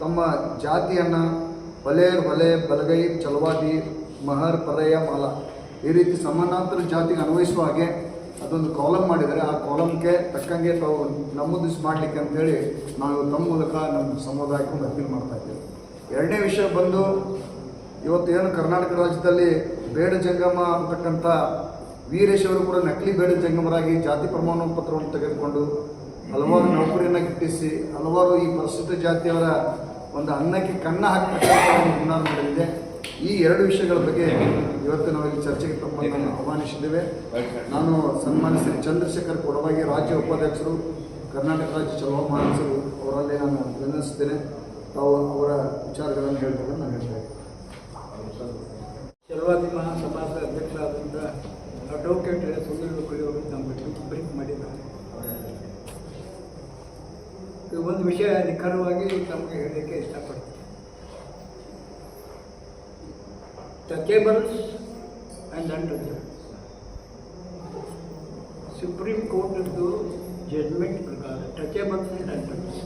ತಮ್ಮ ಜಾತಿಯನ್ನು ಬಲೇರ್ ಬಲೆ ಬಲಗೈ ಚಲವಾದಿ ಮಹರ್ ಪರಯ ಮಾಲ. ಈ ರೀತಿ ಸಮಾನಾಂತರ ಜಾತಿಗೆ ಅನ್ವಯಿಸುವ ಹಾಗೆ ಅದೊಂದು ಕಾಲಮ್ ಮಾಡಿದರೆ ಆ ಕಾಲಮ್ಗೆ ತಕ್ಕಂಗೆ ತಾವು ನಮೂದಿಸಿ ಮಾಡಲಿಕ್ಕೆ ಅಂತೇಳಿ ನಾವು ತಮ್ಮ ಮೂಲಕ ನಮ್ಮ ಸಮುದಾಯಕ್ಕೆ ಒಂದು ಅಪೀಲ್ ಮಾಡ್ತಾ ಇದ್ದೇವೆ. ಎರಡನೇ ವಿಷಯ ಬಂದು ಇವತ್ತು ಏನು ಕರ್ನಾಟಕ ರಾಜ್ಯದಲ್ಲಿ ಬೇಡ ಜಂಗಮ ಅಂತಕ್ಕಂಥ ವೀರೇಶ್ ಅವರು ಕೂಡ ನಕಲಿ ಬೇಡ ಜಂಗಮರಾಗಿ ಜಾತಿ ಪ್ರಮಾಣ ಪತ್ರವನ್ನು ತೆಗೆದುಕೊಂಡು ಹಲವಾರು ನೌಕರಿಯನ್ನು ಗಿಟ್ಟಿಸಿ, ಹಲವಾರು ಈ ಪರಿಶಿಷ್ಟ ಜಾತಿಯವರ ಒಂದು ಅನ್ನಕ್ಕೆ ಕನ್ನ ಹಾಕಿ ನಡೆದಿದೆ ಈ ಎರಡು ವಿಷಯಗಳ ಬಗ್ಗೆ ಇವತ್ತು ನಾವು ಚರ್ಚೆಗೆ ತಮ್ಮನ್ನು ಆಹ್ವಾನಿಸಿದ್ದೇವೆ. ನಾನು ಸನ್ಮಾನ್ಯ ಶ್ರೀ ಚಂದ್ರಶೇಖರ್ ಕೊಡವಾಗಿ ರಾಜ್ಯ ಉಪಾಧ್ಯಕ್ಷರು, ಕರ್ನಾಟಕ ರಾಜ್ಯ ಚಲೋ ಮಾನಸರು ಅವರಲ್ಲಿ ನಾನು ವಿನಂತಿಸ್ತೇನೆ ತಾವು ಅವರ ವಿಚಾರಗಳನ್ನು ಹೇಳ್ತಾರೆ ನಾನು ಹೇಳ್ತೇನೆ ಚಲವಾದಿ ಮಹಾಸಭಾದ ಅಧ್ಯಕ್ಷರಾದಂಥ ಅಡ್ವೊಕೇಟ್ ಸುನೀಲ್ ಕುಳಿ ನಮ್ಮ ಬ್ರೀಫ್ ಮಾಡಿದ್ದಾರೆ. ಒಂದು ವಿಷಯ ನಿಖರವಾಗಿ ತಮಗೆ ಹೇಳಲಿಕ್ಕೆ ಇಷ್ಟಪಡ್ತೀನಿ. ಟಚೇಬಲ್ಸ್ ಆ್ಯಂಡ್ ಅಂಡರ್ ಸುಪ್ರೀಂ ಕೋರ್ಟದ್ದು ಜಡ್ಮೆಂಟ್ ಪ್ರಕಾರ ಟಚೇಬಲ್ಸ್ ಆ್ಯಂಡ್ ಅನ್ಟಚೇಬಲ್ಸ್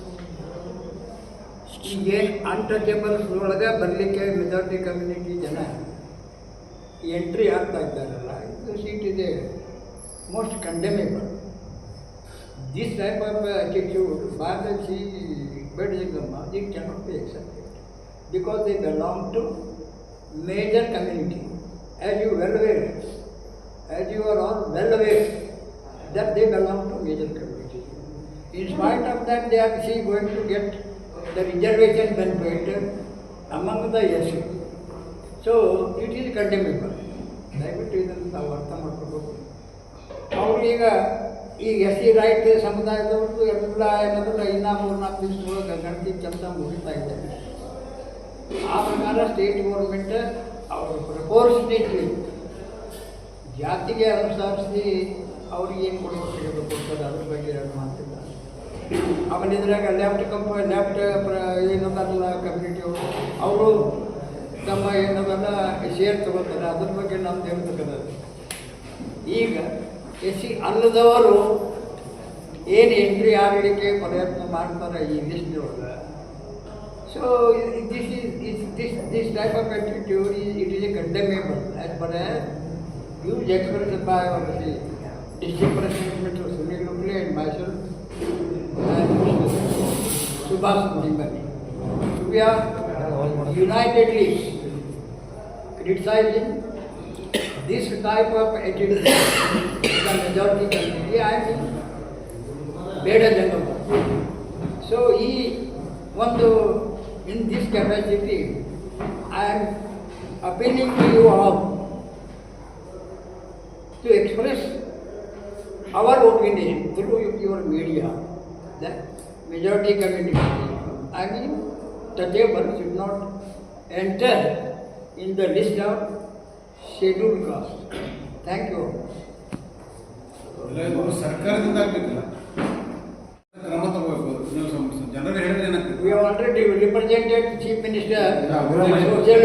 ಈಗೇನು ಅನ್ಟಚೇಬಲ್ಸ್ ಒಳಗೆ ಬರಲಿಕ್ಕೆ ಮೆಜಾರಿಟಿ ಕಮ್ಯುನಿಟಿ ಜನ ಎಂಟ್ರಿ ಆಗ್ತಾ ಇದ್ದಾರಲ್ಲ, ಇದು ಸೀಟ್ ಇದೆ. Most condemnable This type of attitude by the C. Bedjingama, it cannot be accepted because they belong to major community. As you well aware, as you are all well aware that they belong to major community. In spite of that, they are see, going to get the reservation benefit among the SC. So it is condemnable ದಯವಿಟ್ಟು ಇದನ್ನು ನಾವು ಅರ್ಥ ಮಾಡ್ಕೋಬೇಕು ಅವ್ರೀಗ ಈ S C right ಸಮುದಾಯದವ್ರದ್ದು ಎಲ್ಲ ಏನಂದ್ರೆ ಇನ್ನೂ ಮೂರು ನಾಲ್ಕು ದಿವಸದೊಳಗೆ ಗಣತಿ ಕೆಲಸ ಮುಗಿತಾ ಇದ್ದಾರೆ ಆ ಪ್ರಕಾರ ಸ್ಟೇಟ್ ಗೌರ್ಮೆಂಟ್ ಅವರು ಪ್ರಪೋರ್ಷನೇಟ್ಲಿ ಜಾತಿಗೆ ಅನುಸರಿಸಿ ಅವ್ರಿಗೆ ಏನು ಕೊಡಬೇಕು ಸಿಗಬೇಕು ಅದ್ರ ಬಗ್ಗೆ ಎರಡು ಮಾತಿಲ್ಲ. ಆಮೇಲೆ ಇದ್ರಾಗ ಲೆಫ್ಟ್ ಕಂಪ ಲೆಫ್ಟ್ ಪ್ರ, ಏನದಲ್ಲ ಕಮ್ಯುನಿಟಿ ಅವರು ಅವರು ತಮ್ಮ ಏನದಲ್ಲ ಶೇರ್ ತಗೋತಾರೆ. ಅದ್ರ ಬಗ್ಗೆ ನಮ್ದು ಹೇಳ್ತಕ್ಕಂಥದ್ದು ಈಗ ಎಸ್ ಸಿ ಅಲ್ಲದವರು ಏನು ಎಂಟ್ರಿ ಆಗಲಿಕ್ಕೆ ಪ್ರಯತ್ನ ಮಾಡ್ತಾರೆ ಈ ಲಿಸ್ಟ್ನೊಳಗೆ so this is this this this type of attitude it is a condemnable as per us express by the district president mister Sunil Lukle and Mysuru Subhash Mudimbani We are unitedly criticizing this type of attitude in the majority community and in ಬೇಡ ಜಂಗಮ so ಈ ಒಂದು in this capacity I am appealing to you all to express our opinion through your media that majority community, I mean, the table should not enter in the list of scheduled caste thank you ಸರ್ಕಾರದಿಂದ ಆಗ್ಬೇಕಲ್ಲ. ಕ್ರಮ ತಗೋಬೇಕು ಜನರು ಹೇಳಿದ್ರೆ ಏನಾಗ್ತದೆ? Chief minister already represented minister we have- social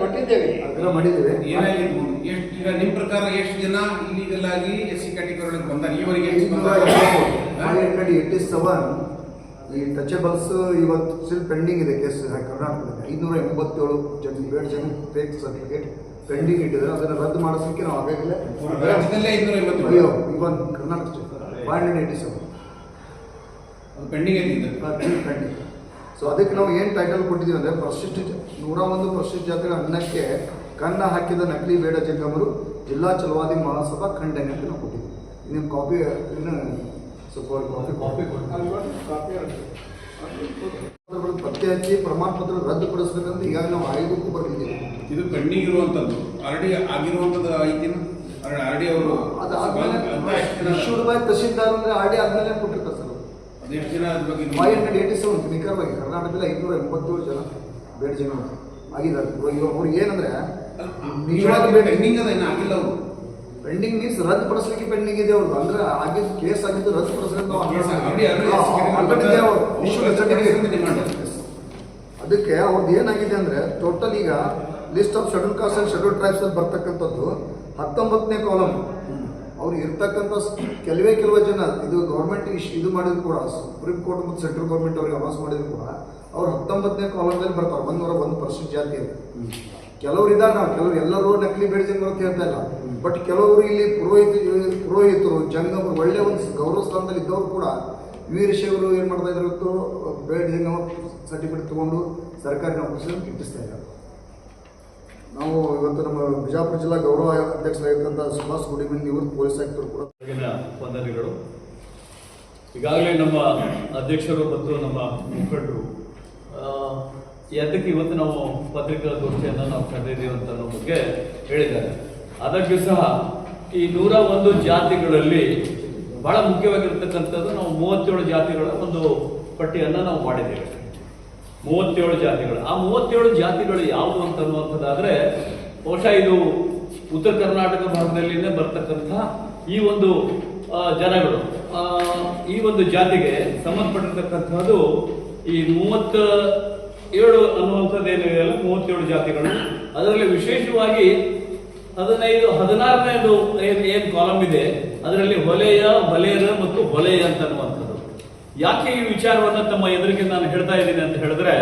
ಕೊಟ್ಟಿದ್ದೇವೆ. ಆಗ್ರಹ ಮಾಡಿದ್ದೇವೆ. ಏನಾಗಿತ್ತು ಎಷ್ಟು ಈಗ ನಿಮ್ಮ ಪ್ರಕಾರ ಎಷ್ಟು ಜನ ಇಲ್ಲಿಗಲ್ ಆಗಿ ಎಸ್ ಸಿ ಕ್ಯಾಟಗರಿ ಬಂದಾರೆ ಈವರೆಗೆ ಎಷ್ಟು ಐನೂರ ಬಂದಾರೆ ಏಯ್ಟಿ ಸೆವೆನ್ ಈ ಟಚಬಲ್ಸ್ ಇವತ್ತು ಸ್ಟಿಲ್ ಪೆಂಡಿಂಗ್ ಇದೆ ಕೇಸ್ ಕರ್ನಾಟಕದಲ್ಲಿ ಐನೂರ ಎಂಬತ್ತೇಳು ಜನ ಏಳು ಜನ ಫೇಕ್ ಸರ್ಟಿಫಿಕೇಟ್ ಪೆಂಡಿಂಗ್ ಇಟ್ಟಿದ್ದಾರೆ. ಅದನ್ನು ರದ್ದು ಮಾಡಿಸಲಿಕ್ಕೆ ನಾವು ಆಗಾಗಲೇ ಅಯ್ಯೋ even Karnataka hundred eighty seven ಅದು ಪೆಂಡಿಂಗ್. ಪೆಂಡಿಂಗ್ ಸೊ ಅದಕ್ಕೆ ನಾವು ಏನು ಟೈಟಲ್ ಕೊಟ್ಟಿದ್ದೀವಿ ಅಂದರೆ ಪ್ರಶಿಷ್ಟ ನೂರ ಒಂದು ಪ್ರಶಿಷ್ಟ ಜಾತ್ರೆ ಅನ್ನಕ್ಕೆ ಕನ್ನ ಹಾಕಿದ ನಕಲಿ ಬೇಡ ಜಂಗಮರು ಜಿಲ್ಲಾ ಚಲವಾದಿ ಮಹಾಸಭಾ ಖಂಡನೆ ಅಂತ ನಾವು ಕೊಟ್ಟಿದ್ದೀವಿ. ನಿಮ್ಮ ಕಾಪಿ ಇನ್ನು ಸೂಪರ್ ಕಾಪಿ ಕಾಪಿ ಪತ್ತೆ ಹಚ್ಚಿ ಪ್ರಮಾಣ ಪತ್ರ ರದ್ದುಪಡಿಸಬೇಕಂತ ಈಗ ನಾವು ಆಯೋಗಕ್ಕೂ ಬರಲಿದ್ದೇವೆ ಇದು ಪೆಂಡಿಂಗ್ ಇರುವಂತದ್ದು. ಆಲ್ರೆಡಿ ಆಗಿರುವಂತದ್ದು ಐತಿನ ಆಲ್ರೆಡಿ ಅವರು ತಹಶೀಲ್ದಾರ್ ಅಂದರೆ ಆಡಿ ಆದ್ಮೇಲೆ ಕೊಟ್ಟಿರ್ತಾರೆ ಸರ್ ಜನ ಅದ್ರ ಬಗ್ಗೆ ಫೈವ್ ಹಂಡ್ರೆಡ್ ಏಯ್ಟಿ ಸೆವೆನ್ ನಿಖರವಾಗಿ. ಕರ್ನಾಟಕದಲ್ಲಿ ಐನೂರ ಎಂಬತ್ತೇಳು ಜನ ಬೇಡ ಜನ ಆಗಿದ್ದಾರೆ. ಇವಾಗ ಇವಾಗ ಅವ್ರು ಏನಂದ್ರೆ ಪೆಂಡಿಂಗ್ ಅದ ಇನ್ನು ಆಗಿಲ್ಲ ಅವರು. ಪೆಂಡಿಂಗ್ ಮೀನ್ಸ್ ರದ್ದುಪಡಿಸಲಿಕ್ಕೆ ಪೆಂಡಿಂಗ್ ಇದೆ ಅವ್ರದ್ದು ಅಂದ್ರೆ ಆಗಿದ್ದ ಕೇಸ್ ಆಗಿದ್ದು ರದ್ದುಪಡಿಸಲಿಕ್ಕೆ. ಅದಕ್ಕೆ ಅವ್ರದ್ದು ಏನಾಗಿದೆ ಅಂದ್ರೆ ಟೋಟಲ್ ಈಗ list of schedule caste and schedule tribes ಅಲ್ಲಿ ಬರ್ತಕ್ಕಂಥದ್ದು ಹತ್ತೊಂಬತ್ತನೇ ಕಾಲಮ್. ಅವ್ರು ಇರ್ತಕ್ಕಂಥ ಕೆಲವೇ ಕೆಲವು ಜನ, ಇದು ಗೌರ್ಮೆಂಟ್ ಇಶ್, ಇದು ಮಾಡಿದ್ರು ಕೂಡ ಸುಪ್ರೀಂ ಕೋರ್ಟ್ ಮತ್ತು ಸೆಂಟ್ರಲ್ ಗೌರ್ಮೆಂಟ್ ಅವ್ರಿಗೆ ಅವಾಸ್ ಮಾಡಿದ್ರು ಕೂಡ, ಅವ್ರು ಹತ್ತೊಂಬತ್ತನೇ ಕಾಲಮ್ದಲ್ಲಿ ಬರ್ತಾರೆ ಒಂದೂರ ಒಂದು ಪರ್ಸೆಂಟ್ ಜಾತಿ ಅಂತ ಕೆಲವರು ಇದ್ದಾರೆ ನಾವು, ಕೆಲವರು ಎಲ್ಲರೂ ನಕಲಿ ಜಂಗಮ ಅಂತ ಹೇಳ್ತಾ ಇಲ್ಲ. ಬಟ್ ಕೆಲವರು ಇಲ್ಲಿ ಪುರೋಹಿತ, ಪುರೋಹಿತರು, ಜಂಗಮರು, ಒಳ್ಳೆ ಒಂದು ಗೌರವ ಸ್ಥಾನದಲ್ಲಿ ಇದ್ದವರು ಕೂಡ ವೀರಶೈವರು ಏನು ಮಾಡ್ತಾ ಇದ್ರು ಬೇಡ ಜಂಗಮ ಸರ್ಟಿಫಿಕೇಟ್ ತೊಗೊಂಡು ಸರ್ಕಾರಿ ನೌಕರಿ ಗಿಟ್ಟಿಸ್ತಾ ಇದ್ದಾರೆ. ನಾವು ಇವತ್ತು ನಮ್ಮ ಬಿಜಾಪುರ ಜಿಲ್ಲಾ ಗೌರವ ಅಧ್ಯಕ್ಷರಾಗಿರ್ತಕ್ಕಂಥ ಸುಭಾಷ್ ಗುಡಿಮಿನ್ ಇವರು ಪೊಲೀಸ್ ಆಯುಕ್ತರು ಕೂಡ ವಂದನೆಗಳು ಈಗಾಗಲೇ ನಮ್ಮ ಅಧ್ಯಕ್ಷರು ಮತ್ತು ನಮ್ಮ ಮುಖಂಡರು ಎದಕ್ಕೆ ಇವತ್ತು ನಾವು ಪತ್ರಿಕಾಗೋಷ್ಠಿಯನ್ನು ನಾವು ಕಂಡಿದ್ದೀವಿ ಅಂತ ನಮ್ಮ ಬಗ್ಗೆ ಹೇಳಿದ್ದಾರೆ. ಅದಕ್ಕೆ ಸಹ ಈ ನೂರ ಒಂದು ಜಾತಿಗಳಲ್ಲಿ ಬಹಳ ಮುಖ್ಯವಾಗಿರ್ತಕ್ಕಂಥದ್ದು ನಾವು ಮೂವತ್ತೇಳು ಜಾತಿಗಳ ಒಂದು ಪಟ್ಟಿಯನ್ನು ನಾವು ಮಾಡಿದ್ದೇವೆ. ಮೂವತ್ತೇಳು ಜಾತಿಗಳು. ಆ ಮೂವತ್ತೇಳು ಜಾತಿಗಳು ಯಾವುದು ಅಂತ ಅನ್ನುವಂಥದ್ದಾದ್ರೆ ಬಹುಶಃ ಇದು ಉತ್ತರ ಕರ್ನಾಟಕ ಭಾಗದಲ್ಲಿನೇ ಬರ್ತಕ್ಕಂಥ ಈ ಒಂದು ಜನಗಳು. ಈ ಒಂದು ಜಾತಿಗೆ ಸಂಬಂಧಪಟ್ಟಿರ್ತಕ್ಕಂಥದ್ದು ಈ ಮೂವತ್ತ ಏಳು ಅನ್ನುವಂಥದ್ದು ಏನಿದೆಯಲ್ಲ ಮೂವತ್ತೇಳು ಜಾತಿಗಳು. ಅದರಲ್ಲಿ ವಿಶೇಷವಾಗಿ ಹದಿನೈದು ಹದಿನಾರನೇದು ಏನು ಕಾಲಮ್ ಇದೆ? ಅದರಲ್ಲಿ ಹೊಲೆಯ ಹೊಲೆಯರ ಮತ್ತು ಹೊಲೆಯ ಅಂತ ಅನ್ನುವಂಥದ್ದು. ಯಾಕೆ ಈ ವಿಚಾರವನ್ನು ತಮ್ಮ ಎದುರಿಗೆ ನಾನು ಹೇಳ್ತಾ ಇದ್ದೀನಿ ಅಂತ ಹೇಳಿದ್ರೆ,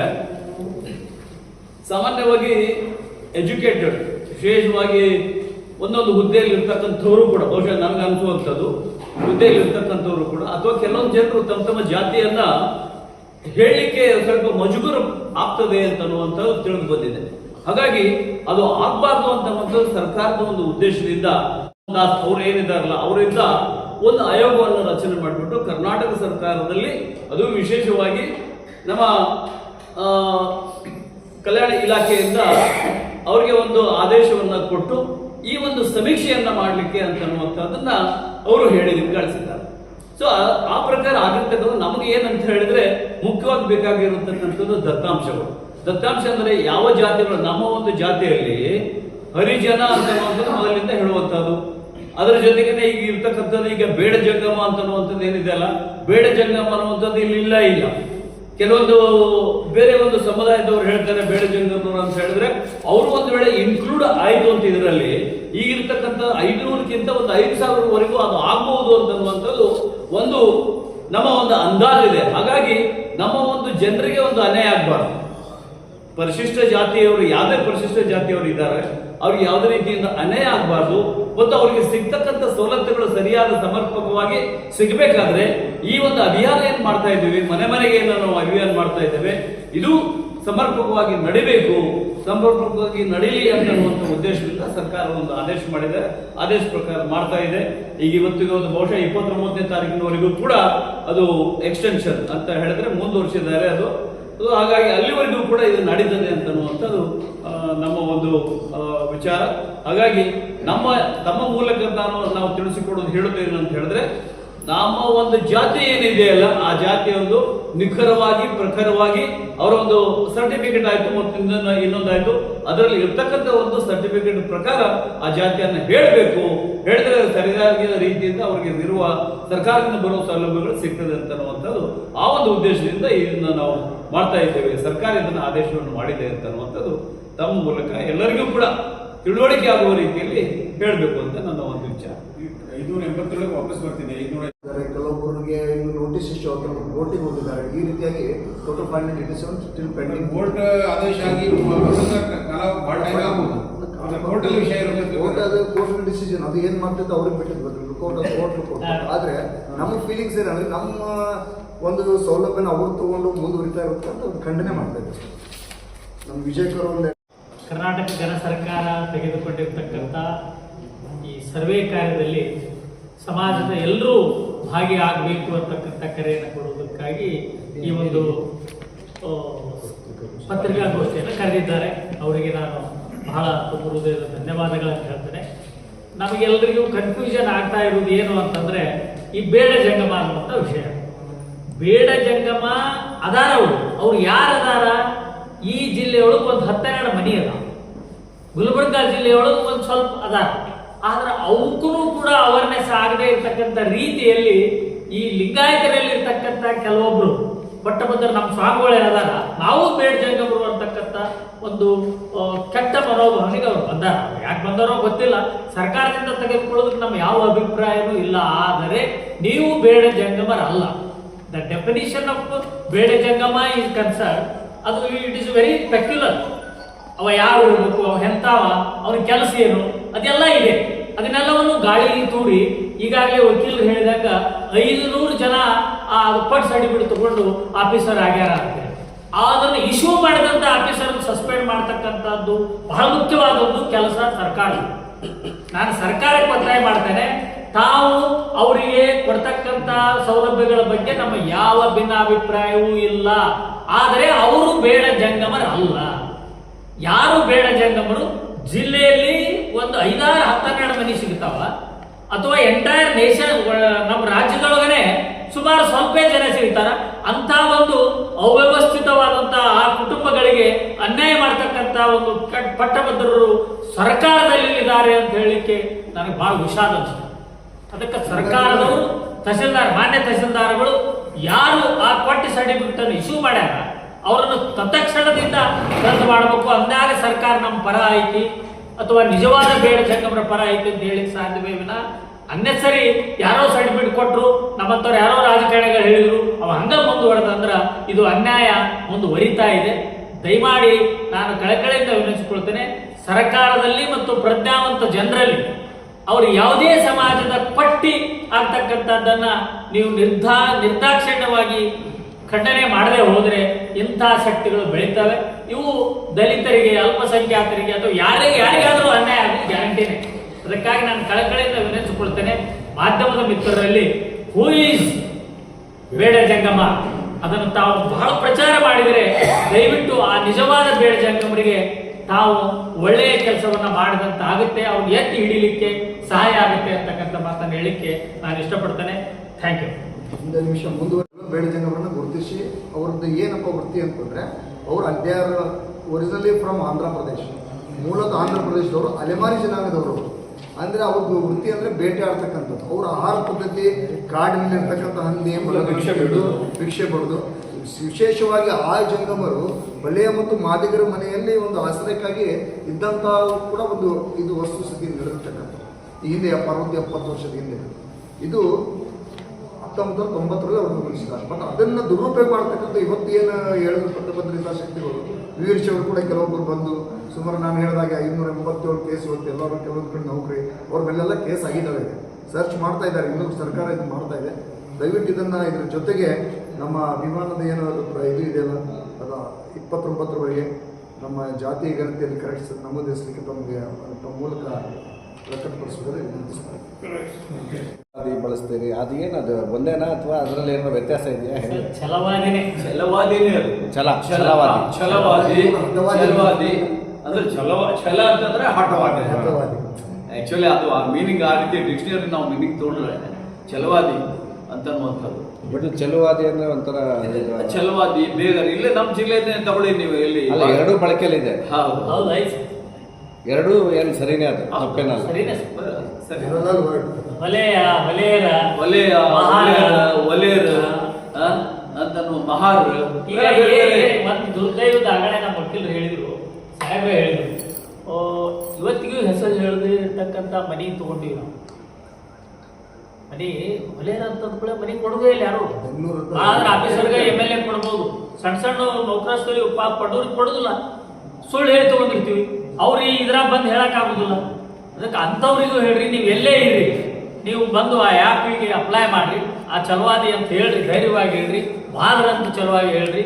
ಸಾಮಾನ್ಯವಾಗಿ ಎಜುಕೇಟೆಡ್, ವಿಶೇಷವಾಗಿ ಒಂದೊಂದು ಹುದ್ದೆಯಲ್ಲಿ ಇರ್ತಕ್ಕಂಥವ್ರು ಕೂಡ, ಬಹುಶಃ ನನಗೆ ಅನಿಸುವಂಥದ್ದು ಹುದ್ದೆಯಲ್ಲಿ ಇರ್ತಕ್ಕಂಥವ್ರು ಕೂಡ, ಅಥವಾ ಕೆಲವೊಂದು ಜನರು ತಮ್ಮ ತಮ್ಮ ಜಾತಿಯನ್ನ ಹೇಳಲಿಕ್ಕೆ ಸ್ವಲ್ಪ ಮಜುಗುರು ಆಗ್ತದೆ ಅಂತ ಅನ್ನುವಂಥದ್ದು ತಿಳಿದು ಬಂದಿದೆ. ಹಾಗಾಗಿ ಅದು ಆಗ್ಬಾರ್ದು ಅಂತ ಸರ್ಕಾರದ ಒಂದು ಉದ್ದೇಶದಿಂದ, ಅವ್ರು ಏನಿದಾರಲ್ಲ, ಅವರಿಂದ ಒಂದು ಆಯೋಗವನ್ನು ರಚನೆ ಮಾಡಿಬಿಟ್ಟು ಕರ್ನಾಟಕ ಸರ್ಕಾರದಲ್ಲಿ ಅದು ವಿಶೇಷವಾಗಿ ನಮ್ಮ ಕಲ್ಯಾಣ ಇಲಾಖೆಯಿಂದ ಅವರಿಗೆ ಒಂದು ಆದೇಶವನ್ನು ಕೊಟ್ಟು ಈ ಒಂದು ಸಮೀಕ್ಷೆಯನ್ನ ಮಾಡಲಿಕ್ಕೆ ಅಂತ ಅನ್ನುವಂಥದ್ದನ್ನ ಅವರು ಹೇಳಿ ಕಳಿಸಿದ್ದಾರೆ ಸೊ ಆ ಪ್ರಕಾರ ಆಗಿರ್ತಕ್ಕಂಥ ನಮಗೆ ಏನಂತ ಹೇಳಿದ್ರೆ ಮುಖ್ಯವಾಗಿ ಬೇಕಾಗಿರತಕ್ಕಂಥದ್ದು ದತ್ತಾಂಶಗಳು. ದತ್ತಾಂಶ ಅಂದ್ರೆ ಯಾವ ಜಾತಿಗಳು, ನಮ್ಮ ಒಂದು ಜಾತಿಯಲ್ಲಿ ಹರಿಜನ ಅಂತ ಮೊದಲಿಂದ ಹೇಳುವಂಥದ್ದು. ಅದರ ಜೊತೆಗೆ ಈಗ ಇರ್ತಕ್ಕಂಥದ್ದು ಈಗ ಬೇಡ ಜಂಗಮ ಅಂತ ಅನ್ನುವಂಥದ್ದು ಏನಿದೆ ಅಲ್ಲ? ಬೇಡ ಜಂಗಮ ಅನ್ನುವಂಥದ್ದು ಇಲ್ಲಿ ಇಲ್ಲ ಇಲ್ಲ. ಕೆಲವೊಂದು ಬೇರೆ ಒಂದು ಸಮುದಾಯದವರು ಹೇಳ್ತಾರೆ ಬೇಡ ಜಂಗಮ ಅಂತ ಹೇಳಿದ್ರೆ, ಅವರು ಒಂದು ವೇಳೆ ಇನ್ಕ್ಲೂಡ್ ಆಯಿತು ಅಂತ ಇದರಲ್ಲಿ ಈಗಿರ್ತಕ್ಕಂಥ ಐದುನೂರಕ್ಕಿಂತ ಒಂದು ಐದು ಸಾವಿರವರೆಗೂ ಅದು ಆಗಬಹುದು ಅಂತನ್ನುವಂಥದ್ದು ಒಂದು ನಮ್ಮ ಒಂದು ಅಂದಾಜಿದೆ ಹಾಗಾಗಿ ನಮ್ಮ ಒಂದು ಜನರಿಗೆ ಒಂದು ಅನ್ಯಾಯ ಆಗಬಾರ್ದು. ಪರಿಶಿಷ್ಟ ಜಾತಿಯವರು, ಯಾವುದೇ ಪರಿಶಿಷ್ಟ ಜಾತಿಯವರು ಇದ್ದಾರೆ ಅವ್ರಿಗೆ ಯಾವುದೇ ರೀತಿಯಿಂದ ಅನ್ಯಾಯ ಆಗಬಾರ್ದು. ಮತ್ತು ಅವರಿಗೆ ಸಿಗ್ತಕ್ಕಂಥ ಸವಲತ್ತುಗಳು ಸರಿಯಾದ ಸಮರ್ಪಕವಾಗಿ ಸಿಗಬೇಕಾದ್ರೆ ಈ ಒಂದು ಅಭಿಯಾನ ಏನು ಮಾಡ್ತಾ ಇದ್ದೀವಿ? ಮನೆ ಮನೆಗೆ ಏನೋ ನಾವು ಅಭಿಯಾನ ಮಾಡ್ತಾ ಇದ್ದೇವೆ. ಇದು ಸಮರ್ಪಕವಾಗಿ ನಡಿಬೇಕು. ಸಮರ್ಪಕವಾಗಿ ನಡೀಲಿ ಅಂತನ್ನುವಂಥ ಉದ್ದೇಶದಿಂದ ಸರ್ಕಾರ ಒಂದು ಆದೇಶ ಮಾಡಿದೆ. ಆದೇಶ ಪ್ರಕಾರ ಮಾಡ್ತಾ ಇದೆ. ಈಗ ಇವತ್ತಿಗೆ ಒಂದು ಬಹುಶಃ ಇಪ್ಪತ್ತೊಂಬತ್ತನೇ ತಾರೀಕಿನವರೆಗೂ ಕೂಡ ಅದು ಎಕ್ಸ್ಟೆನ್ಷನ್ ಅಂತ ಹೇಳಿದ್ರೆ ಮುಂದುವರಿಸಿದ್ದಾರೆ ಅದು. ಹಾಗಾಗಿ ಅಲ್ಲಿವರೆಗೂ ಕೂಡ ಇದು ನಡೀತದೆ ಅಂತನ್ನುವಂಥದ್ದು ಆ, ನಮ್ಮ ಒಂದು ಆ, ವಿಚಾರ. ಹಾಗಾಗಿ ನಮ್ಮ ತಮ್ಮ ಮೂಲಕ ನಾನು ನಾವು ತಿಳಿಸಿಕೊಡೋದು ಹೇಳುತ್ತೇನೆ ಅಂತ ಹೇಳಿದ್ರೆ ನಮ್ಮ ಒಂದು ಜಾತಿ ಏನಿದೆಯಲ್ಲ ಆ ಜಾತಿ ಒಂದು ನಿಖರವಾಗಿ ಪ್ರಖರವಾಗಿ ಅವರೊಂದು ಸರ್ಟಿಫಿಕೇಟ್ ಆಯಿತು ಮತ್ತು ಇನ್ನೊಂದು ಇನ್ನೊಂದಾಯ್ತು ಅದರಲ್ಲಿ ಇರ್ತಕ್ಕಂಥ ಒಂದು ಸರ್ಟಿಫಿಕೇಟ್ ಪ್ರಕಾರ ಆ ಜಾತಿಯನ್ನು ಹೇಳಬೇಕು. ಹೇಳಿದ್ರೆ ಸರಿಯಾದ ರೀತಿಯಿಂದ ಅವರಿಗೆ ಇರುವ ಸರ್ಕಾರದಿಂದ ಬರುವ ಸೌಲಭ್ಯಗಳು ಸಿಗ್ತದೆ ಅಂತ ಅನ್ನುವಂಥದ್ದು ಆ ಒಂದು ಉದ್ದೇಶದಿಂದ ಇದನ್ನ ನಾವು ಮಾಡ್ತಾ ಇದ್ದೇವೆ. ಸರ್ಕಾರ ಇದನ್ನು ಆದೇಶವನ್ನು ಮಾಡಿದೆ ಅಂತ ಅನ್ನುವಂಥದ್ದು ತಮ್ಮ ಮೂಲಕ ಎಲ್ಲರಿಗೂ ಕೂಡ ತಿಳುವಳಿಕೆ ಆಗುವ ರೀತಿಯಲ್ಲಿ ಹೇಳಬೇಕು ಅಂತ ನನ್ನ ಒಂದು ವಿಚಾರ. ಐನೂರ ಎಂಬತ್ತೇಳಕ್ಕೆ ವಾಪಸ್ ಬರ್ತೀನಿ. ಐನೂರ ಕೆಲವೊಬ್ಬರಿಗೆ ನೋಟಿಸ್ ಇಶ್ಯೂ ಆಗ್ತಾರೆ ಕೋರ್ಟಿಗೆ ಹೋಗಿದ್ದಾರೆ. ಈ ರೀತಿಯಾಗಿ total five hundred eighty seven still pending court ಆದೇಶ ಆಗಿ ಪ್ರಸಂಗ ಕಾಲ ಭಾಳ ಟೈಮ್ ಆಗ್ಬೋದು ಕೋರ್ಟ್ ಅಲ್ಲಿ ವಿಷಯ ಕೋರ್ಟ್ ಅದು ಕೋರ್ಟ್ ಡಿಸಿಷನ್ ಅದು ಏನು ಮಾಡ್ತಿತ್ತು ಅವ್ರಿಗೆ ಬಿಟ್ಟಿದ್ದು ಕೋರ್ಟ್ ಕೋರ್ಟ್ ಕೋರ್ಟ್ ಆದ್ರೆ ನಮ್ಮ ಫೀಲಿಂಗ್ಸ್ ಏನಂದ್ರೆ ನಮ್ಮ ಒಂದು ಸೌಲಭ್ಯನ ಅವ್ರು ತಗೊಂಡು ಮುಂದುವರಿತಾ ಇರುತ್ತೆ ಅಂತ ಒಂದು ಖಂಡನೆ ಮಾಡ್ತಾ ಇದ್ದಾರೆ ನಮ್ಮ ವಿಜಯಕರ್ ಒಂದು ಕರ್ನಾಟಕ ಜನ ಸರ್ಕಾರ ತೆಗೆದುಕೊಂಡಿರ್ತಕ್ಕಂಥ ಈ ಸರ್ವೆ ಕಾರ್ಯದಲ್ಲಿ ಸಮಾಜದ ಎಲ್ಲರೂ ಭಾಗಿಯಾಗಬೇಕು ಅಂತಕ್ಕಂಥ ಕರೆಯನ್ನು ಕೊಡುವುದಕ್ಕಾಗಿ ಈ ಒಂದು ಪತ್ರಿಕಾಗೋಷ್ಠಿಯನ್ನು ಕರೆದಿದ್ದಾರೆ. ಅವರಿಗೆ ನಾನು ಬಹಳ ತುಂಬ ಹೃದಯದ ಧನ್ಯವಾದಗಳನ್ನು ಹೇಳ್ತೇನೆ. ನಮಗೆಲ್ಲರಿಗೂ ಕನ್ಫ್ಯೂಷನ್ ಆಗ್ತಾ ಇರುವುದು ಏನು ಅಂತಂದರೆ, ಈ ಬೇಡ ಜಂಗಮ ಅನ್ನುವಂಥ ವಿಷಯ. ಬೇಡ ಜಂಗಮ ಅದಾರ ಅವರು ಯಾರು ಅದಾರ? ಈ ಜಿಲ್ಲೆಯೊಳಗೆ ಒಂದು ಹತ್ತೆರಡು ಮನಿ ಅದ ಗುಲ್ಬರ್ಗ ಜಿಲ್ಲೆಯೊಳಗೆ ಒಂದು ಸ್ವಲ್ಪ ಅದಾರ. ಆದ್ರೆ ಅವಕ್ಕೂ ಆಗದೆ ಇರ್ತಕ್ಕಂಥ ರೀತಿಯಲ್ಲಿ ಈ ಲಿಂಗಾಯತರಲ್ಲಿ ಇರ್ತಕ್ಕಂಥ ಕೆಲವೊಬ್ರು ಪಟ್ಟಭದ್ರ ನಮ್ಮ ಸ್ವಾಮಿಗಳು ಏನದಾರ ನಾವು ಬೇಡ ಜಂಗಮರು ಅಂತಕ್ಕಂಥ ಒಂದು ಕೆಟ್ಟ ಮನೋಭಾವನೆಗೆ ಅವ್ರು ಬಂದಾರ. ಯಾಕೆ ಬಂದಾರೋ ಗೊತ್ತಿಲ್ಲ. ಸರ್ಕಾರದಿಂದ ತೆಗೆದುಕೊಳ್ಳೋದಕ್ಕೆ ನಮ್ಮ ಯಾವ ಅಭಿಪ್ರಾಯವೂ ಇಲ್ಲ. ಆದರೆ ನೀವು ಬೇಡ ಜಂಗಮರಲ್ಲ the definition of Beda Jangama is concern ಅದು ಇಟ್ ಇಸ್ ವೆರಿ ಪೆಕ್ಯುಲರ್ ಅವ ಯಾರು ಇರಬೇಕು ಅವ ಎಂತಾವ ಅವನ ಕೆಲಸ ಏನು, ಅದೆಲ್ಲ ಇದೆ. ಅದನ್ನೆಲ್ಲವನ್ನು ಗಾಳಿಗೆ ತೂರಿ, ಈಗಾಗಲೇ ವಕೀಲರು ಹೇಳಿದಾಗ ಐದು ನೂರು ಜನ ಆ ಪಟ್ ಬಿಟ್ಟು ತಗೊಂಡು ಆಫೀಸರ್ ಆಗ್ಯಾರ ಅಂತೇಳಿ ಅದನ್ನು ಇಶ್ಯೂ ಮಾಡಿದಂತ ಆಫೀಸರ್ ಸಸ್ಪೆಂಡ್ ಮಾಡ್ತಕ್ಕಂಥದ್ದು ಬಹಳ ಮುಖ್ಯವಾದದ್ದು ಕೆಲಸ ಸರ್ಕಾರ. ನಾನು ಸರ್ಕಾರಕ್ಕೆ ಒತ್ತಾಯ ಮಾಡ್ತೇನೆ, ತಾವು ಅವರಿಗೆ ಕೊಡ್ತಕ್ಕಂಥ ಸೌಲಭ್ಯಗಳ ಬಗ್ಗೆ ನಮ್ಮ ಯಾವ ಭಿನ್ನಾಭಿಪ್ರಾಯವೂ ಇಲ್ಲ. ಆದರೆ ಅವರು ಬೇಡ ಜಂಗಮರಲ್ಲ. ಯಾರು ಬೇಡ ಜಂಗಮರು? ಜಿಲ್ಲೆಯಲ್ಲಿ ಒಂದು ಐದಾರು ಮನೆ ಸಿಗ್ತಾವ ಅಥವಾ ಎಂಟೈರ್ ನೇಷನ್ ನಮ್ಮ ರಾಜ್ಯದೊಳಗನೆ ಸುಮಾರು ಸ್ವಲ್ಪ ಜನ ಸಿಗ್ತಾರ ಅಂತ ಒಂದು ಅವ್ಯವಸ್ಥಿತವಾದಂತಹ ಆ ಕುಟುಂಬಗಳಿಗೆ ಅನ್ಯಾಯ ಮಾಡ್ತಕ್ಕಂಥ ಒಂದು ಪಟ್ಟಭದ್ರರು ಸರ್ಕಾರದಲ್ಲಿ ಇದ್ದಾರೆ ಅಂತ ಹೇಳಲಿಕ್ಕೆ ನನಗೆ ಬಹಳ ವಿಷಾದ ಅನಿಸ್ತು ಅದಕ್ಕೆ ಸರ್ಕಾರದವರು ತಹಸೀಲ್ದಾರ್, ಮಾನ್ಯ ತಹಸೀಲ್ದಾರ್ಗಳು ಯಾರು ಆ ಪಟ್ಟಿ ಸರ್ಟಿಫಿಕೇಟ್ ಅನ್ನು ಇಶ್ಯೂ ಮಾಡ್ಯಾರ, ಅವರನ್ನು ತತ್ಕ್ಷಣದಿಂದ ರದ್ದು ಮಾಡಬೇಕು. ಅಂದಾಗ ಸರ್ಕಾರ ನಮ್ಮ ಪರ ಐತಿ. ಅಥವಾ ನಿಜವಾದ ಬೇಡ ಜಂಗಮರ ಪರ ಐತೆ ಅಂತ ಹೇಳಿಕ್ ಸಾಧ್ಯವೇ ವಿನ ಅನ್ನೆಸರಿ ಯಾರೋ ಸರ್ಟಿಫಿಕೇಟ್ ಕೊಟ್ಟರು ನಮ್ಮಂಥವ್ರು ಯಾರೋ ರಾಜಕಾರಣಿಗಳು ಹೇಳಿದ್ರು, ಅವ ಹಂಗ ಮುಂದುವರೆದಂದ್ರ ಇದು ಅನ್ಯಾಯ ಮುಂದುವರಿತಾ ಇದೆ. ದಯಮಾಡಿ ನಾನು ಕಳಕಳಿಯಿಂದ ವಿನಂತಿಸಿಕೊಳ್ತೇನೆ, ಸರ್ಕಾರದಲ್ಲಿ ಮತ್ತು ಪ್ರಜ್ಞಾವಂತ ಜನರಲ್ಲಿ ಅವರು ಯಾವುದೇ ಸಮಾಜದ ಪಟ್ಟಿ ಆಗ್ತಕ್ಕಂಥದ್ದನ್ನ ನೀವು ನಿರ್ಧಾ, ನಿರ್ದಾಕ್ಷಿಣ್ಯವಾಗಿ ಖಂಡನೆ ಮಾಡದೆ ಹೋದರೆ ಇಂಥ ಶಕ್ತಿಗಳು ಬೆಳೀತವೆ. ಇವು ದಲಿತರಿಗೆ, ಅಲ್ಪಸಂಖ್ಯಾತರಿಗೆ ಅಥವಾ ಯಾರಿಗೆ, ಯಾರಿಗಾದರೂ ಅನ್ಯಾಯ ಆಗೋದು ಗ್ಯಾರಂಟಿನೇ ಅದಕ್ಕಾಗಿ ನಾನು ಕಳಕಳಿಯಿಂದ ವಿನಂತಿಸಿಕೊಳ್ತೇನೆ, ಮಾಧ್ಯಮದ ಮಿತ್ರರಲ್ಲಿ ಹೂ ಈಸ್ ಬೇಡ ಜಂಗಮ ಅದನ್ನು ತಾವು ಬಹಳ ಪ್ರಚಾರ ಮಾಡಿದರೆ, ದಯವಿಟ್ಟು ಆ ನಿಜವಾದ ಬೇಡ ಜಂಗಮರಿಗೆ ತಾವು ಒಳ್ಳೆಯ ಕೆಲಸವನ್ನ ಮಾಡಿದಂತ ಆಗುತ್ತೆ ಅವ್ರು ಎತ್ತಿ ಹಿಡಿಲಿಕ್ಕೆ ಸಹಾಯ ಆಗುತ್ತೆ ಅಂತಕ್ಕಂಥ ಮಾತನ್ನು ಹೇಳಿಕ್ಕೆ ನಾನು ಇಷ್ಟಪಡ್ತೇನೆ. ಥ್ಯಾಂಕ್ ಯು ಒಂದು ನಿಮಿಷ ಮುಂದುವರೆದು ಬೇಡ ಜಂಗಮರನ್ನು ಗುರುತಿಸಿ, ಅವ್ರದ್ದು ಏನಪ್ಪ ವೃತ್ತಿ ಅಂತಂದ್ರೆ, ಅವ್ರು ಅಡ್ಯಾರ ಒರಿಜಿನಲಿ ಫ್ರಮ್ ಆಂಧ್ರ ಪ್ರದೇಶ್ ಮೂಲತಃ ಆಂಧ್ರ ಪ್ರದೇಶದವರು ಅಲೆಮಾರಿ ಜನಾಂಗದವರು. ಅಂದರೆ ಅವ್ರದ್ದು ವೃತ್ತಿ ಅಂದರೆ ಬೇಟೆ ಆಡ್ತಕ್ಕಂಥದ್ದು. ಅವ್ರ ಆಹಾರ ಪದ್ಧತಿ ಕಾಡಿನಲ್ಲಿ ಇರ್ತಕ್ಕಂಥ ಹಂದಿ ಭಿಕ್ಷೆ ಬಿಡೋದು. ಭಿಕ್ಷೆ ಬಿಡೋದು. ವಿಶೇಷವಾಗಿ ಆ ಜಂಗಮರು ಬಲೆಯ ಮತ್ತು ಮಾದಿಗರ ಮನೆಯಲ್ಲಿ ಒಂದು ಆಶ್ರಯಕ್ಕಾಗಿ ಇದ್ದಂಥ ಕೂಡ ಒಂದು ಇದು ವಸ್ತುಸ್ಥಿತಿ ನಡೆದಿರ್ತಕ್ಕಂಥದ್ದು. ಈ ಹಿಂದೆ ಅರವತ್ತು ಎಪ್ಪತ್ತು ವರ್ಷದ ಹಿಂದೆ. ಇದು ಹತ್ತೊಂಬತ್ತು ತೊಂಬತ್ತರಲ್ಲಿ ಅವ್ರನ್ನ ಗಮನಿಸಿದ್ದಾರೆ ಬಟ್ ಅದನ್ನು ದುರುಪಯೋಗ ಮಾಡ್ತಕ್ಕಂಥ ಇವತ್ತು ಏನು ಹೇಳಿದ್ರು ಪಟ್ಟಭದ್ರಿತ ಶಕ್ತಿಗಳು? ಅವರು ಕೂಡ ಕೆಲವೊಬ್ಬರು ಬಂದು ಸುಮಾರು ನಾನು ಹೇಳಿದಾಗ ಐನೂರ ಎಂಬತ್ತೇಳು ಕೇಸ್ ಇವತ್ತು ಎಲ್ಲರೂ ಕೆಲವೊಂದು ಕಡೆ ನೌಕರಿ, ಅವ್ರ ಮೇಲೆಲ್ಲ ಕೇಸ್ ಆಗಿದ್ದಾವೆ. ಸರ್ಚ್ ಮಾಡ್ತಾ ಇದ್ದಾರೆ, ಇನ್ನೂ ಸರ್ಕಾರ ಇದು ಮಾಡ್ತಾ ಇದೆ. ದಯವಿಟ್ಟು ಇದನ್ನು ಇದ್ರ ಜೊತೆಗೆ ನಮ್ಮ ಅಭಿಮಾನದ ಏನು ಇದು ಇದೆಯಲ್ಲ, ಅದು ಇಪ್ಪತ್ತೊಂಬತ್ತರವರೆಗೆ ನಮ್ಮ ಜಾತಿ ಗಣತಿಯಲ್ಲಿ ಕರೆಕ್ಟ್ ನಮೂದಿಸಲಿಕ್ಕೆ ತಮಗೆ, ತಮ್ಮ ಮೂಲಕ ಪ್ರಕಟಪಡಿಸುವುದನ್ನು ವಿನಂತಿಸ್ತಾರೆ ಅದು ಬಳಸ್ತೀರಿ. ಅದು ಏನದು ಒಂದೇನಾ ಅಥವಾ ಅದರಲ್ಲಿ ಏನೋ ವ್ಯತ್ಯಾಸ ಇದೆಯಾ? ಛಲವಾದಿನೇ. ಛಲವಾದಿನೇ ಅದು. ಛಲ, ಛಲ ಛಲವಾದಿ. ಛಲವಾದಿ. ಛಲವಾದಿ. ಅಂದ್ರೆ ಛಲವ ಛಲ ಅಂತಂದ್ರೆ ಹಠವಾದಿ. ಹಠವಾದಿ. ಆಕ್ಚುಲಿ ಅದು ಆ ಮೀನಿಂಗ್ ಆ ರೀತಿ ಡಿಕ್ಷನರಿ ನಾವು ಮೀನಿಂಗ್ ತೊಗೊಂಡ್ರೆ ಛಲವಾದಿ ಅಂತನ್ನುವಂಥದ್ದು. ಬಟ್ ಚಲುವಾದಿ ಅಂದ್ರೆ ಒಂಥರ ಛಲವಾದಿ ಬೇಗರ್ ಇಲ್ಲೇ ನಮ್ಮ ಜಿಲ್ಲೆಯಿಂದ ತಗೊಳ್ಳಿ ನೀವು ಇಲ್ಲಿ ಅಲ್ಲ ಎರಡೂ ಬಳಕೆಯಲ್ಲಿದೆ. ಹೌದು. ಹೌದು ಎರಡೂ ಏನು ಸರಿನೇ ಅದು? ತಪ್ಪೇನಲ್ಲ. ಹೊಲೆಯ ಹೊಲೆಯರ ಒಲೆಯ ಮಹಾರ. ಒಲೆಯರ್ ಅಂತನು ಮಹಾರ. ಈಗ ಒಂದು ದುರ್ದೈವದ ಆಗಲೇ ನಮ್ಮ ವಕೀಲರು ಹೇಳಿದ್ರು. ಸಾಹೇಬ್ರೆ ಹೇಳಿದ್ರು. ಆ, ಇವತ್ತಿಗೂ ಹೆಸರು ಹೇಳದೇ ಇರ್ತಕ್ಕಂಥ ಮನೆ ತಗೊಂಡಿವಿ ನಾವು ಮನೆ ಹೊಲೆಯರ ಅಂತ ಕೂಡ ಮನೆ ಕೊಡೋದೇ ಇಲ್ಲ ಯಾರು. ಆದ್ರೆ ಆಫೀಸರ್ಗೆ ಎಂ ಎಲ್ ಎ ಕೊಡ್ಬೋದು. ಸಣ್ಣ ಸಣ್ಣ ನೌಕರಸ್ಥರಿಗೆ ಪಾಪ ಪಡೋರಿಗೆ ಕೊಡೋದಿಲ್ಲ. ಸುಳ್ಳು ಹೇಳಿ ತಗೊಂಡಿರ್ತೀವಿ. ಅವ್ರು ಇದ್ರ ಬಂದು ಹೇಳಕ್ ಆಗುದಿಲ್ಲ. ಅದಕ್ಕೆ ಅಂಥವ್ರಿಗೂ ಹೇಳ್ರಿ, ನೀವು ಎಲ್ಲೇ ಇರ್ರಿ ನೀವು ಬಂದು ಆ ಆ್ಯಪಿಗೆ ಅಪ್ಲೈ ಮಾಡ್ರಿ, ಆ ಚಲವಾದಿ ಅಂತ ಹೇಳ್ರಿ, ಧೈರ್ಯವಾಗಿ ಹೇಳ್ರಿ ಬಾದ್ರಂತ ಚಲವಾಗಿ ಹೇಳ್ರಿ.